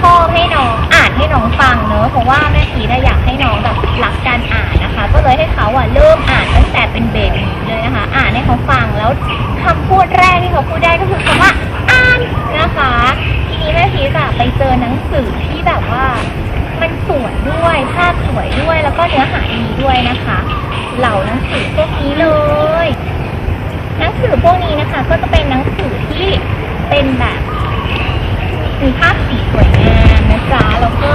ชอบให้น้องอ่านให้น้องฟังเนอะเพราะว่าแม่พีนะอยากให้น้องแบบรักการอ่านนะคะ ก็เลยให้เขาอะเริ่มอ่านตั้งแต่เป็นเบบีเลยนะคะ อ่านให้เขาฟังแล้วคำพูดแรกที่เขาพูดได้ก็คือคำว่าอ่านนะคะ ทีนี้แม่พีจะไปเจอหนังสือที่แบบว่ามันสวยด้วยภาพสวยด้วยแล้วก็เนื้อหาดีด้วยนะคะ เหล่าหนังสือพวกนี้เลย หนังสือพวกนี้นะคะ ก็จะเป็นหนังสือที่เป็นแบบมีภาพ สวยงามนะจ๊ะแล้วก็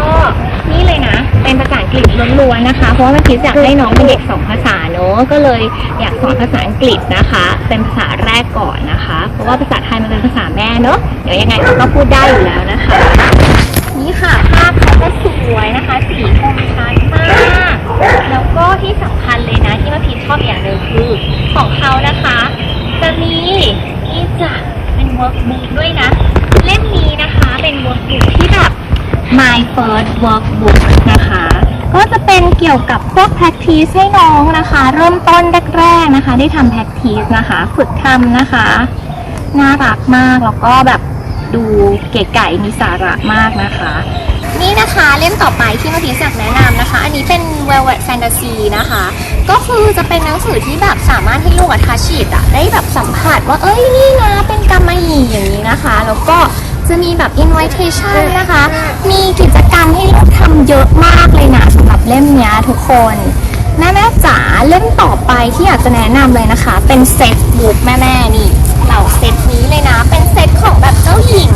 นี่เลยนะ เป็นภาษาอังกฤษล้วนๆนะคะ เพราะว่าแม่คิดอยากให้น้องเป็นเด็กสองภาษาเนอะก็เลยอยากสอนภาษาอังกฤษนะคะ เป็นภาษาแรกก่อนนะคะ เพราะว่าภาษาไทยมันเป็นภาษาแม่เนอะเดี๋ยวยังไงเขาก็พูดได้อยู่แล้วนะคะ นี่ค่ะภาพเขาก็สวยนะคะ สีคมชัดมาก แล้วก็ที่สำคัญเลยนะที่ว่าพีชชอบอย่างหนึ่งคือของเขานะคะ จะมีที่จะเป็นเวิร์กบุ๊กด้วยนะ เล่มนี้นะคะเป็นเวิร์กบุ๊กที่แบบ my first workbook นะคะ ก็จะเป็นเกี่ยวกับพวก practice ให้น้องนะคะ เริ่มต้นแรกๆนะคะ ได้ทำ practice นะคะ ฝึกทำนะคะ น่ารักมากแล้วก็แบบดูเก๋ไก่มีสาระมากนะคะ นี่นะคะเล่มต่อไปที่เมื่อกี้อยากแนะนำนะคะ อันนี้เป็น Velvet Fantasy นะคะ ก็คือจะเป็นหนังสือที่แบบสามารถให้ลูกกับทาชิตอะได้แบบสัมผัสว่าเอ้ยนี่นะเป็นกำมหยี่อย่างนี้นะคะ แล้วก็ จะมีแบบ invitation นะคะ มีกิจกรรมให้ลูกทำเยอะมากเลยนะสำหรับเล่มเนี้ยทุกคน แม่แม่จ๋าเล่มต่อไปที่อยากจะแนะนำเลยนะคะ เป็นเซตบุ๊กแม่แม่นี่เหล่าเซตนี้เลยนะ เป็นเซตของแบบเจ้าหญิง